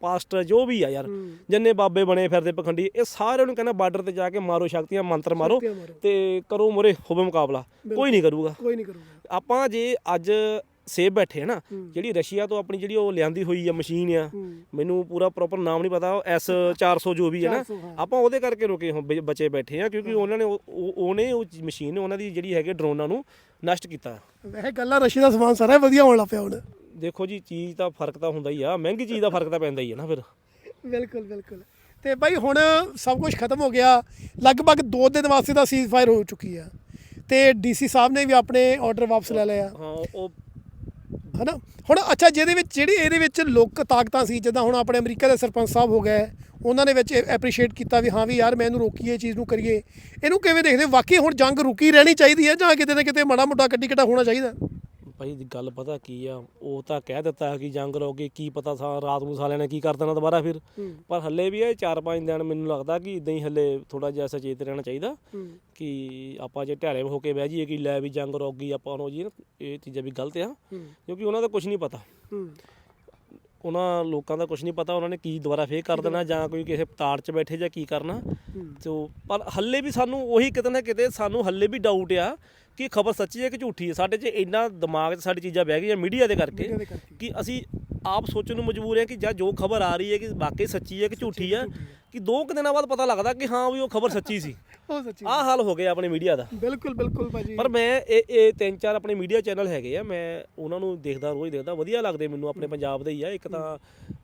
ਪਾਸਟਰ ਜੋ ਵੀ ਆ ਯਾਰ ਹੂੰ। ਜਿੰਨੇ ਬਾਬੇ ਬਣੇ ਫਿਰਦੇ ਪਖੰਡੀ ਇਹ ਸਾਰਿਆਂ ਨੂੰ ਕਹਿੰਦਾ ਬਾਰਡਰ ਤੇ ਜਾ ਕੇ ਮਾਰੋ ਸ਼ਕਤੀਆਂ ਮੰਤਰ ਮਾਰੋ। ਤੇ ਕਰੋ ਮੁਰੇ ਹੋਵੇ ਮੁਕਾਬਲਾ ਕੋਈ ਨਹੀਂ ਕਰੂਗਾ ਕੋਈ ਨਹੀਂ ਕਰੂਗਾ ਆਪਾਂ ਜੇ ਅੱਜ ਸੇਬ ਬੈਠੇ ਆ ਨਾ ਹੂੰ। ਜਿਹੜੀ ਰਸ਼ੀਆ ਤੋਂ ਆਪਣੀ ਜਿਹੜੀ ਉਹ ਲਿਆਂਦੀ ਹੋਈ ਆ ਮਸ਼ੀਨ ਆ ਹੂੰ। ਮੈਨੂੰ ਪੂਰਾ ਪ੍ਰੋਪਰ ਨਾਮ ਨਹੀਂ ਪਤਾ ਐਸ 400 ਜੋ ਵੀ ਹੈ ਨਾ 400 ਹਾਂ। ਆਪਾਂ ਉਹਦੇ ਕਰਕੇ ਰੁਕੇ ਬ- ਬਚੇ ਬੈਠੇ ਆ ਕਿਉਂਕਿ ਉਹਨਾਂ ਨੇ ਉਹ- ਉਹ- ਉਹਨੇ ਉਹ ਮਸ਼ੀਨ ਉਹਨਾਂ ਦੀ ਜਿਹੜੀ ਹੈਗੇ ਡਰੋਨਾਂ ਨੂੰ ਨਸ਼ਟ ਕੀਤਾ ਵੈਸੇ ਗੱਲਾਂ ਰਸ਼ੀ ਦਾ ਸਮਾਨ ਸਾਰਾ ਵਧੀਆ ਹੋਣ ਲੱਗ ਪਿਆ ਹੁਣ ਦੇਖੋ ਜੀ ਚੀਜ਼ ਦਾ ਫ਼ਰਕ ਤਾਂ ਹੁੰਦਾ ਹੀ ਆ। ਮਹਿੰਗੀ ਚੀਜ਼ ਦਾ ਫ਼ਰਕ ਤਾਂ ਪੈਂਦਾ ਹੀ ਆ ਨਾ ਫਿਰ। ਬਿਲਕੁਲ ਬਿਲਕੁਲ। ਤੇ ਭਾਈ ਹੁਣ ਸਭ ਕੁਝ ਖਤਮ ਹੋ ਗਿਆ। ਲਗਭਗ 2 ਦਿਨ ਵਾਸਤੇ ਦਾ ਸੀਜ਼ ਫਾਇਰ ਹੋ ਚੁੱਕੀ ਆ। ਤੇ ਡੀਸੀ ਸਾਹਿਬ ਨੇ ਵੀ ਆਪਣੇ ਆਰਡਰ ਵਾਪਸ ਲੈ ਲਿਆ ਹਾਂ ਉਹ ਹਨਾ? ਹੁਣ ਅੱਛਾ ਜਿਹਦੇ ਵਿੱਚ ਜਿਹੜੀ ਇਹਦੇ ਵਿੱਚ ਲੋਕ ਤਾਕਤਾਂ ਸੀ ਜਿੱਦਾਂ ਹੁਣ ਆਪਣੇ ਅਮਰੀਕਾ ਦੇ ਸਰਪੰਚ ਸਾਹਿਬ ਹੋ ਗਏ ਉਹਨਾਂ ਨੇ ਵਿੱਚ ਐਪਰੀਸ਼ੀਏਟ ਕੀਤਾ ਵੀ ਹਾਂ ਵੀ ਯਾਰ ਮੈਂ ਇਹਨੂੰ ਰੋਕੀਏ ਚੀਜ਼ ਨੂੰ ਕਰੀਏ। ਇਹਨੂੰ ਕਿਵੇਂ ਦੇਖਦੇ? ਵਾਕਈ ਹੁਣ ਜੰਗ ਰੁਕੀ ਰਹਿਣੀ ਚਾਹੀਦੀ ਹੈ ਜਾਂ ਕਿਤੇ ਨਾ ਕਿਤੇ ਮਾੜਾ ਮੋਟਾ ਕੱਢੀ ਕਟਾ ਹੋਣਾ ਚਾਹੀਦਾ? ਭਾਈ ਗੱਲ ਪਤਾ ਕੀ ਆ? ਉਹ ਤਾਂ ਕਹਿ ਦਿੱਤਾ ਕਿ ਜੰਗ ਰੋਗੇ ਕੀ ਪਤਾ ਸਾ ਰਾਤ ਨੂੰ ਸਾਲਿਆਂ ਨੇ ਕੀ ਕਰ ਦੇਣਾ ਦੁਬਾਰਾ ਫਿਰ। ਪਰ ਹੱਲੇ ਵੀ ਇਹ 4-5 ਦਿਨ ਮੈਨੂੰ ਲੱਗਦਾ ਕਿ ਇਦਾਂ ਹੀ ਹੱਲੇ ਥੋੜਾ ਜਿਹਾ ਸਚੇਤ ਰਹਿਣਾ ਚਾਹੀਦਾ ਕਿ ਆਪਾਂ ਜੇ ਢਿਆਲੇ ਹੋ ਕੇ ਬਹਿ ਜਾਈਏ ਕਿ ਲੈ ਵੀ ਜੰਗ ਰੋਗੀ ਆਪਾਂ ਨੂੰ ਜੀ ਇਹ ਚੀਜ਼ਾਂ ਵੀ ਗਲਤ ਆ। ਕਿਉਂਕਿ ਉਹਨਾਂ ਦਾ ਕੁਝ ਨਹੀਂ ਪਤਾ। ਉਹਨਾਂ ਲੋਕਾਂ ਦਾ ਕੁਝ ਨਹੀਂ ਪਤਾ ਉਹਨਾਂ ਨੇ ਕੀ ਦੁਬਾਰਾ ਫੇਰ ਕਰ ਦੇਣਾ ਜਾਂ ਕੋਈ ਕਿਸੇ ਤਾੜ 'ਚ ਬੈਠੇ ਜਾਂ ਕੀ ਕਰਨਾ। ਤੋ ਪਰ ਹੱਲੇ ਵੀ ਸਾਨੂੰ ਉਹੀ ਕਿਤੇ ਨਾ ਕਿਤੇ ਸਾਨੂੰ ਹੱਲੇ ਵੀ ਡਾਊਟ ਆ ਕਿ ਖਬਰ ਸੱਚੀ ਹੈ ਕਿ ਝੂਠੀ ਹੈ? ਸਾਡੇ 'ਚ ਇੰਨਾ ਦਿਮਾਗ 'ਚ ਸਾਡੀ ਚੀਜ਼ਾਂ ਬਹਿ ਗਈਆਂ ਮੀਡੀਆ ਦੇ ਕਰਕੇ। ਕਿ ਅਸੀਂ ਆਪ ਸੋਚਣ ਨੂੰ ਮਜਬੂਰ ਹਾਂ ਕਿ ਜਾਂ ਜੋ ਖਬਰ ਆ ਰਹੀ ਹੈ ਕਿ ਵਾਕਈ ਸੱਚੀ ਹੈ ਕਿ ਝੂਠੀ ਹੈ ਕਿ ਦੋ ਕੁ ਦਿਨਾਂ ਬਾਅਦ ਪਤਾ ਲੱਗਦਾ ਕਿ ਹਾਂ ਵੀ ਉਹ ਖਬਰ ਸੱਚੀ ਸੀ। ਉਹ ਸੱਚੀ ਆਹ ਹਾਲ ਹੋ ਗਿਆ ਆਪਣੇ ਮੀਡੀਆ ਦਾ। ਬਿਲਕੁਲ ਬਿਲਕੁਲ ਭਾਜੀ। ਪਰ ਮੈਂ ਇਹ ਇਹ ਤਿੰਨ ਚਾਰ ਆਪਣੇ ਮੀਡੀਆ ਚੈਨਲ ਹੈਗੇ ਆ ਮੈਂ ਉਹਨਾਂ ਨੂੰ ਦੇਖਦਾ ਰੋਜ਼ ਦੇਖਦਾ ਵਧੀਆ ਲੱਗਦੇ ਮੈਨੂੰ ਆਪਣੇ ਪੰਜਾਬ ਦੇ ਹੀ ਆ। ਇੱਕ ਤਾਂ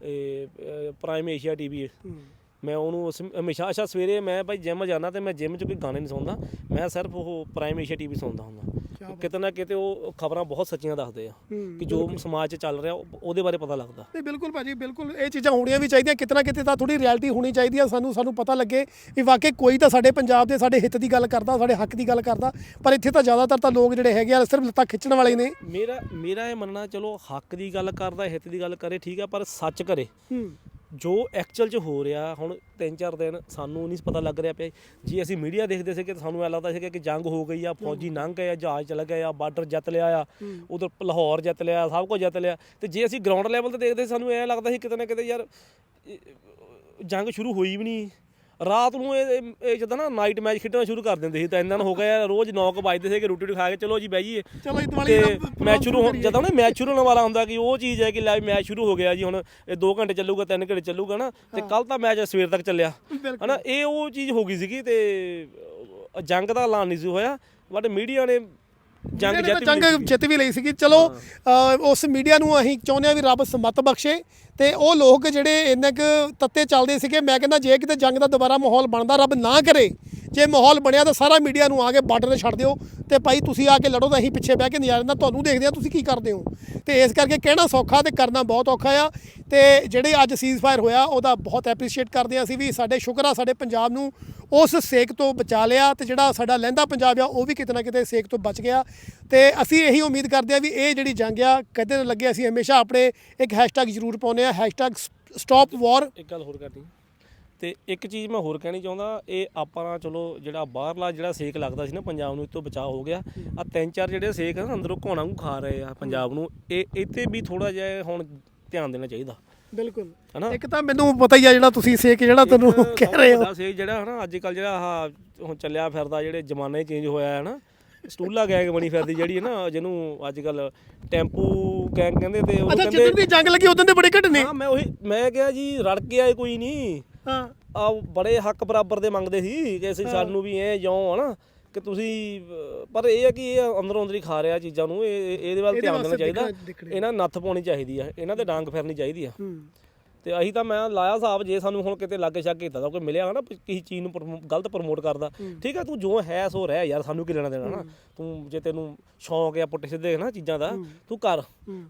ਇਹ ਪ੍ਰਾਈਮ ਏਸ਼ੀਆ ਟੀਵੀ ਮੈਂ ਉਹਨੂੰ ਉਸ- ਹਮੇਸ਼ਾ ਅੱਛਾ ਸਵੇਰੇ ਮੈਂ ਭਾਈ ਜਿਮ ਜਾਣਾ ਤੇ ਮੈਂ ਜਿਮ 'ਚ ਕੋਈ ਗਾਣੇ ਨਹੀਂ ਸੁਣਦਾ। ਮੈਂ ਸਿਰਫ ਉਹ ਪ੍ਰਾਈਮ ਏਸ਼ੀਆ ਟੀਵੀ ਸੁਣਦਾ ਹੁੰਦਾ। ਕਿਤੇ ਨਾ ਕਿਤੇ ਉਹ ਖਬਰਾਂ ਬਹੁਤ ਸੱਚੀਆਂ ਦੱਸਦੇ ਆ ਕਿ ਜੋ ਸਮਾਜ 'ਚ ਚੱਲ ਰਿਹਾ ਉਹ- ਉਹਦੇ ਬਾਰੇ ਪਤਾ ਲੱਗਦਾ। ਤੇ ਬਿਲਕੁਲ ਭਾਜੀ ਬਿਲਕੁਲ। ਇਹ ਚੀਜ਼ਾਂ ਹੋਣੀਆਂ ਵੀ ਚਾਹੀਦੀਆਂ ਕਿਤਨਾ ਕਿਤੇ ਤਾਂ ਥੋੜੀ ਰਿਐਲਿਟੀ ਹੋਣੀ ਚਾਹੀਦੀ ਆ। ਸਾਨੂੰ ਸਾਨੂੰ ਪਤਾ ਲੱਗੇ ਵੀ ਵਾਕਈ ਕੋਈ ਤਾਂ ਸਾਡੇ ਪੰਜਾਬ ਦੇ ਸਾਡੇ ਹਿੱਤ ਦੀ ਗੱਲ ਕਰਦਾ ਸਾਡੇ ਹੱਕ ਦੀ ਗੱਲ ਕਰਦਾ। ਪਰ ਇੱਥੇ ਤਾਂ ਜ਼ਿਆਦਾਤਰ ਤਾਂ ਲੋਕ ਜਿਹੜੇ ਹੈਗੇ ਆ ਸਿਰਫ ਲੱਤਾਂ ਖਿੱਚਣ ਵਾਲੇ ਨੇ। ਮੇਰਾ ਮੇਰਾ ਇਹ ਮੰਨਣਾ ਚਲੋ ਹੱਕ ਦੀ ਗੱਲ ਕਰਦਾ ਹਿੱਤ ਦੀ ਗੱਲ ਕਰੇ ਠੀਕ ਆ ਪਰ ਸੱਚ ਕਰੇ। ਜੋ ਐਕਚੁਅਲ ਚ ਹੋ ਰਿਹਾ ਹੁਣ ਤਿੰਨ ਚਾਰ ਦਿਨ ਸਾਨੂੰ ਨਹੀਂ ਪਤਾ ਲੱਗ ਰਿਹਾ ਪਿਆ। ਜੇ ਅਸੀਂ ਮੀਡੀਆ ਦੇਖਦੇ ਸੀ ਕਿ ਸਾਨੂੰ ਐ ਲੱਗਦਾ ਸੀ ਕਿ ਜੰਗ ਹੋ ਗਈ ਆ ਫੌਜੀ ਲੰਘ ਗਏ ਆ ਜਹਾਜ਼ ਚਲਾ ਗਏ ਆ ਬਾਰਡਰ ਜਿੱਤ ਲਿਆ ਆ ਉਧਰ ਲਾਹੌਰ ਜਿੱਤ ਲਿਆ ਸਭ ਕੁਝ ਜਿੱਤ ਲਿਆ। ਤੇ ਜੇ ਅਸੀਂ ਗਰਾਊਂਡ ਲੈਵਲ ਤੇ ਦੇਖਦੇ ਸਾਨੂੰ ਐ ਲੱਗਦਾ ਸੀ ਕਿਤੇ ਨਾ ਕਿਤੇ ਯਾਰ ਜੰਗ ਸ਼ੁਰੂ ਹੋਈ ਵੀ ਨਹੀਂ। ਰਾਤ ਨੂੰ ਇਹ ਇਹ- ਜਦੋਂ ਨਾ ਨਾਈਟ ਮੈਚ ਖੇਡਣਾ ਸ਼ੁਰੂ ਕਰ ਦਿੰਦੇ ਸੀ ਤਾਂ ਇੰਨਾਂ ਨੂੰ ਹੋ ਗਿਆ ਰੋਜ਼ 9 ਕੁ ਵੱਜਦੇ ਸੀ ਕਿ ਰੋਟੀ ਖਾ ਕੇ ਚਲੋ ਜੀ ਬਹਿ ਜਾਈਏ। ਚਲੋ ਤੇ ਮੈਚ ਸ਼ੁਰੂ ਹੋ ਜਦੋਂ ਨਾ ਮੈਚ ਸ਼ੁਰੂ ਹੋਣ ਵਾਲਾ ਹੁੰਦਾ ਕਿ ਉਹ ਚੀਜ਼ ਹੈ ਕਿ ਲੈ ਮੈਚ ਸ਼ੁਰੂ ਹੋ ਗਿਆ ਜੀ ਹੁਣ ਇਹ 2 ਘੰਟੇ ਚੱਲੂਗਾ 3 ਘੰਟੇ ਚੱਲੂਗਾ ਨਾ ਤੇ ਕੱਲ ਤਾਂ ਮੈਚ ਸਵੇਰ ਤੱਕ ਚੱਲਿਆ। ਹਨਾ ਇਹ ਉਹ ਚੀਜ਼ ਹੋ ਗਈ ਸੀਗੀ ਤੇ ਜੰਗ ਦਾ ਐਲਾਨ ਨਹੀਂ ਸੀ ਹੋਇਆ ਬਟ ਮੀਡੀਆ ਨੇ ਜੰਗ ਜਿੱਤ ਤਾਂ ਵੀ ਲਈ ਜੰਗ ਜਿੱਤ ਵੀ ਲਈ ਸੀਗੀ। ਚਲੋ ਉਸ ਮੀਡੀਆ ਨੂੰ ਅਸੀਂ ਚਾਹੁੰਦੇ ਆ ਵੀ ਰੱਬ ਸਮਤ ਬਖਸ਼ੇ ਤੇ ਉਹ ਲੋਕ ਜਿਹੜੇ ਇੰਨੇ ਕੁ ਤੱਤੇ ਚੱਲਦੇ ਸੀਗੇ ਮੈਂ ਕਹਿੰਦਾ ਜੇ ਕਿਤੇ ਜੰਗ ਦਾ ਦੁਬਾਰਾ ਮਾਹੌਲ ਬਣਦਾ ਰੱਬ ਨਾ ਕਰੇ। ਜੇ ਮਾਹੌਲ ਬਣਿਆ ਤਾਂ ਸਾਰਾ ਮੀਡੀਆ ਨੂੰ ਆ ਕੇ ਬਾਰਡਰ ਤੇ ਛੱਡ ਦਿਓ ਤੇ ਭਾਈ ਤੁਸੀਂ ਆ ਕੇ ਲੜੋ ਤਾਂ ਅਸੀਂ ਪਿੱਛੇ ਬਹਿ ਕੇ ਨਜ਼ਾਰੇ ਨਾਲ ਤੁਹਾਨੂੰ ਦੇਖਦੇ ਆ ਤੁਸੀਂ ਕੀ ਕਰਦੇ ਹੋ। ਤੇ ਇਸ ਕਰਕੇ ਕਹਿਣਾ ਸੌਖਾ ਤੇ ਕਰਨਾ ਬਹੁਤ ਔਖਾ ਆ ਤੇ ਜਿਹੜੇ ਅੱਜ ਸੀਜ਼ਫਾਇਰ ਹੋਇਆ ਉਹਦਾ ਬਹੁਤ ਐਪਰੀਸ਼ੀਏਟ ਕਰਦੇ ਆ ਅਸੀਂ ਵੀ। ਸਾਡੇ ਸ਼ੁਕਰ ਆ ਸਾਡੇ ਪੰਜਾਬ ਨੂੰ ਉਸ ਸੇਕ ਤੋਂ ਬਚਾ ਲਿਆ ਤੇ ਜਿਹੜਾ ਸਾਡਾ ਲਹਿੰਦਾ ਪੰਜਾਬ ਆ ਉਹ ਵੀ ਕਿਤੇ ਨਾ ਕਿਤੇ ਸੇਕ ਤੋਂ ਬਚ ਗਿਆ। ਤੇ ਅਸੀਂ ਇਹੀ ਉਮੀਦ ਕਰਦੇ ਆ ਵੀ ਇਹ ਜਿਹੜੀ ਜੰਗ ਆ ਕਦੇ ਨਾ ਲੱਗੇ ਅਸੀਂ ਹਮੇਸ਼ਾ ਆਪਣੇ ਇੱਕ ਹੈਸ਼ਟੈਗ ਜ਼ਰੂਰ ਪਾਉਂਦੇ ਆ ਹੈਸ਼ਟੈਗ ਸਟਾਪ ਵਾਰ ਇੱਕ ਗੱਲ ਹੋਰ ਕਰਦੀ ਤੇ ਇੱਕ ਚੀਜ਼ ਮੈਂ ਹੋਰ ਕਹਿਣੀ ਚਾਹੁੰਦਾ ਇਹ ਆਪਾਂ ਚਲੋ ਜਿਹੜਾ ਬਾਹਰਲਾ ਜਿਹੜਾ ਸੇਕ ਲੱਗਦਾ ਸੀ ਨਾ ਪੰਜਾਬ ਨੂੰ ਇਹ ਤੋਂ ਬਚਾਅ ਹੋ ਗਿਆ। ਆ ਤਿੰਨ ਚਾਰ ਜਿਹੜੇ ਸੇਕ ਆ ਨਾ ਅੰਦਰੋਂ ਘੋਣਾ ਨੂੰ ਖਾ ਰਹੇ ਆ ਪੰਜਾਬ ਨੂੰ ਇਹ ਇੱਥੇ ਵੀ ਥੋੜਾ ਜਿਹਾ ਹੁਣ ਧਿਆਨ ਦੇਣਾ ਚਾਹੀਦਾ। ਬਿਲਕੁਲ। ਹਨਾ? ਇੱਕ ਤਾਂ ਮੈਨੂੰ ਪਤਾ ਹੀ ਆ ਜਿਹੜਾ ਤੁਸੀਂ ਸੇਕ ਜਿਹੜਾ ਤੁਹਾਨੂੰ ਕਹਿ ਰਹੇ ਹੋ। ਸੇਕ ਜਿਹੜਾ ਹਨਾ ਅੱਜ ਕੱਲ ਜਿਹੜਾ ਆਹ ਹੁਣ ਚੱਲਿਆ ਫਿਰਦਾ ਜਿਹੜੇ ਜ਼ਮਾਨਾ ਹੀ ਚੇਂਜ ਹੋਇਆ ਹੈ ਨਾ ਸਟੂਲਾ ਗੈਂਗ ਬਣੀ ਫਿਰਦੀ ਜਿਹੜੀ ਹੈ ਨਾ ਜਿਹਨੂੰ ਅੱਜ ਕੱਲ ਟੈਂਪੂ ਗੈਂਗ ਕਹਿੰਦੇ ਤੇ ਉਹ ਅੱਛਾ ਜਿੱਦਣ ਕਹਿੰਦੇ ਦੀ ਜੰਗ ਲੱਗੀ ਉਦੋਂ ਦੇ ਬੜੇ ਘਟ ਨੇ ਹਾਂ ਮੈਂ ਉਹੀ ਮੈਂ ਕਿਹਾ ਜੀ ਰੜ ਕੇ ਆਏ ਕੋਈ ਨਹੀਂ। ਹਾਂ। ਆ ਬੜੇ ਹੱਕ ਬਰਾਬਰ ਦੇ ਮੰਗਦੇ ਸੀ ਕਿ ਅਸੀਂ ਸਾਨੂੰ ਵੀ ਐ ਜਿਉਂ ਹਨਾ ਕਿ ਤੁਸੀਂ ਪਰ ਇਹ ਹੈ ਕਿ ਇਹ ਅੰਦਰੋਂ ਅੰਦਰ ਹੀ ਖਾ ਰਿਹਾ ਚੀਜ਼ਾਂ ਨੂੰ ਇਹ ਇਹ- ਇਹਦੇ ਵੱਲ ਧਿਆਨ ਦੇਣਾ ਚਾਹੀਦਾ। ਇਹਨਾਂ ਨੱਥ ਪਾਉਣੀ ਚਾਹੀਦੀ ਆ ਇਹਨਾਂ ਤੇ ਡਾਂਗ ਫਿਰਨੀ ਚਾਹੀਦੀ ਆ। ਹੂੰ। ਤੇ ਅਸੀਂ ਤਾਂ ਮੈਂ ਲਾਇਆ ਹਿਸਾਬ ਜੇ ਸਾਨੂੰ ਹੁਣ ਕਿਤੇ ਲਾਗੇ ਛਾਗੇ ਕੀਤਾ ਤਾਂ ਕੋਈ ਮਿਲਿਆ ਨਾ ਕਿਸੇ ਚੀਜ਼ ਨੂੰ ਪ੍ਰਮੋ- ਗਲਤ ਪ੍ਰਮੋਟ ਕਰਦਾ। ਠੀਕ ਹੈ ਤੂੰ ਜੋ ਹੈ ਸੋ ਰਹਿ ਯਾਰ ਸਾਨੂੰ ਕੀ ਲੈਣਾ ਦੇਣਾ ਨਾ? ਤੂੰ ਜੇ ਤੈਨੂੰ ਸ਼ੌਂਕ ਆ ਪੁੱਟੇ ਸਿੱਧੇ ਨਾ ਚੀਜ਼ਾਂ ਦਾ ਤੂੰ ਕਰ।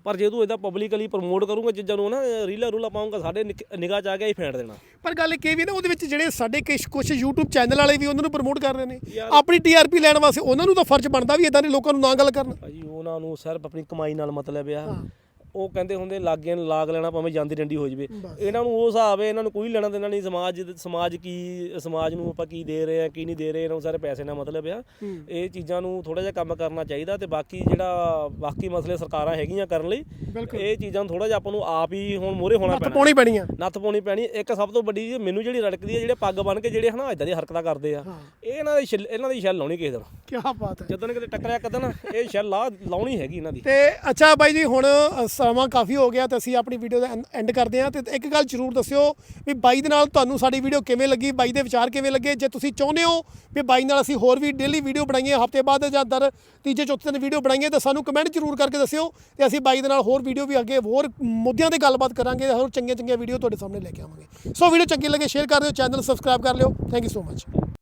ਪਰ ਜੇ ਤੂੰ ਇਹਦਾ ਪਬਲਿਕਲੀ ਪ੍ਰਮੋਟ ਕਰੂੰਗਾ ਚੀਜ਼ਾਂ ਨੂੰ ਨਾ ਰੀਲਾ ਰੂਲਾ ਪਾਉਂਗਾ ਸਾਡੇ ਨਿਗਾਹ ਚ ਆ ਗਿਆ ਹੀ ਫੇਂਟ ਦੇਣਾ। ਪਰ ਗੱਲ ਇਹ ਵੀ ਨਾ ਉਹਦੇ ਵਿੱਚ ਜਿਹੜੇ ਸਾਡੇ ਕੁਝ YouTube ਚੈਨਲ ਵਾਲੇ ਵੀ ਉਹਨਾਂ ਨੂੰ ਪ੍ਰਮੋਟ ਕਰ ਰਹੇ ਨੇ। ਆਪਣੀ TRP ਲੈਣ ਵਾਸਤੇ ਉਹਨਾਂ ਨੂੰ ਤਾਂ ਫਰਜ਼ ਬਣਦਾ ਵੀ ਇਦਾਂ ਦੇ ਲੋਕਾਂ ਨੂੰ ਨਾ ਗੱਲ ਕਰਨ। ਭਾਜੀ ਉਹਨਾਂ ਨੂੰ ਸਿਰਫ ਆਪਣੀ ਕਮਾਈ ਨਾਲ ਮਤਲਬ ਆ। ਉਹ ਕਹਿੰਦੇ ਹੁੰਦੇ ਲਾਗੇ ਨੂੰ ਲਾਗ ਲੈਣਾ ਭਾਵੇਂ ਜਾਂਦੀ ਡੰਡੀ ਹੋ ਜਵੇ। ਇਹਨਾਂ ਨੂੰ ਉਹ ਹਿਸਾਬ ਹੈ ਇਹਨਾਂ ਨੂੰ ਕੋਈ ਲੈਣਾ ਦੇਣਾ ਨਹੀਂ ਸਮਾਜ ਸਮਾਜ ਕੀ ਸਮਾਜ ਨੂੰ ਆਪਾਂ ਕੀ ਦੇ ਰਹੇ ਆ ਕੀ ਨਹੀਂ ਦੇ ਰਹੇ ਇਹਨਾਂ ਨੂੰ ਸਾਰੇ ਪੈਸੇ ਨਾਲ ਮਤਲਬ ਆ। ਇਹ ਚੀਜ਼ਾਂ ਨੂੰ ਥੋੜਾ ਜਿਹਾ ਕੰਮ ਕਰਨਾ ਚਾਹੀਦਾ ਤੇ ਬਾਕੀ ਜਿਹੜਾ ਬਾਕੀ ਮਸਲੇ ਸਰਕਾਰਾਂ ਹੈਗੀਆਂ ਕਰਨ ਲਈ ਇਹ ਚੀਜ਼ਾਂ ਨੂੰ ਥੋੜਾ ਜਿਹਾ ਆਪਾਂ ਨੂੰ ਆਪ ਹੀ ਹੁਣ ਮੂਹਰੇ ਹੋਣਾ ਪੈਣਾ। ਪਾਉਣੀ ਪੈਣੀ ਆ ਨੱਥ ਪਾਉਣੀ ਪੈਣੀ। ਇੱਕ ਸਭ ਤੋਂ ਵੱਡੀ ਮੈਨੂੰ ਜਿਹੜੀ ਰੜਕਦੀ ਹੈ ਜਿਹੜੇ ਪੱਗ ਬੰਨ ਕੇ ਜਿਹੜੇ ਹਨਾ ਇਦਾਂ ਦੀਆਂ ਹਰਕਤਾਂ ਕਰਦੇ ਆ ਇਹ ਇਹਨਾਂ ਦੀ ਇਹਨਾਂ ਦੀ ਛੱਲ ਲਾਉਣੀ ਕਿਸੇ ਦਿਨ। ਕੀ ਬਾਤ ਹੈ। ਜਦੋਂ ਕਿਤੇ ਟੱਕਰਿਆ ਕਦਨ ਇਹ ਛੱਲ ਲਾਉਣੀ ਹੈਗੀ ਇਹਨਾਂ ਦੀ। ਤੇ ਅੱਛਾ ਬਾਈ ਜੀ ਹੁਣ ਸਮਾਂ ਕਾਫੀ ਹੋ ਗਿਆ ਤੇ ਅਸੀਂ ਆਪਣੀ ਵੀਡੀਓ ਦਾ ਐਂਡ ਕਰਦੇ ਹਾਂ ਤੇ ਇੱਕ ਗੱਲ ਜ਼ਰੂਰ ਦੱਸਿਓ ਵੀ ਬਾਈ ਦੇ ਨਾਲ ਤੁਹਾਨੂੰ ਸਾਡੀ ਵੀਡੀਓ ਕਿਵੇਂ ਲੱਗੀ, ਬਾਈ ਦੇ ਵਿਚਾਰ ਕਿਵੇਂ ਲੱਗੇ? ਜੇ ਤੁਸੀਂ ਚਾਹੁੰਦੇ ਹੋ ਵੀ ਬਾਈ ਨਾਲ ਅਸੀਂ ਹੋਰ ਵੀ ਡੇਲੀ ਵੀਡੀਓ ਬਣਾਈਏ, ਹਫ਼ਤੇ ਬਾਅਦ ਜਾਂ ਦਰ ਤੀਜੇ, ਚੌਥੇ ਦਿਨ ਵੀਡੀਓ ਬਣਾਈਏ, ਤਾਂ ਸਾਨੂੰ ਕਮੈਂਟ ਜ਼ਰੂਰ ਕਰਕੇ ਦੱਸਿਓ ਤੇ ਅਸੀਂ ਬਾਈ ਦੇ ਨਾਲ ਹੋਰ ਵੀਡੀਓ ਵੀ ਅੱਗੇ ਹੋਰ ਮੁੱਦਿਆਂ ਤੇ ਗੱਲਬਾਤ ਕਰਾਂਗੇ ਹੋਰ ਚੰਗੀਆਂ ਚੰਗੀਆਂ ਵੀਡੀਓ ਤੁਹਾਡੇ ਸਾਹਮਣੇ ਲੈ ਕੇ ਆਵਾਂਗੇ। ਸੋ ਵੀਡੀਓ ਚੰਗੀ ਲੱਗੇ ਸ਼ੇਅਰ ਕਰ ਦਿਓ ਚੈਨਲ ਸਬਸਕ੍ਰਾਈਬ ਕਰ ਲਿਓ। Thank you so much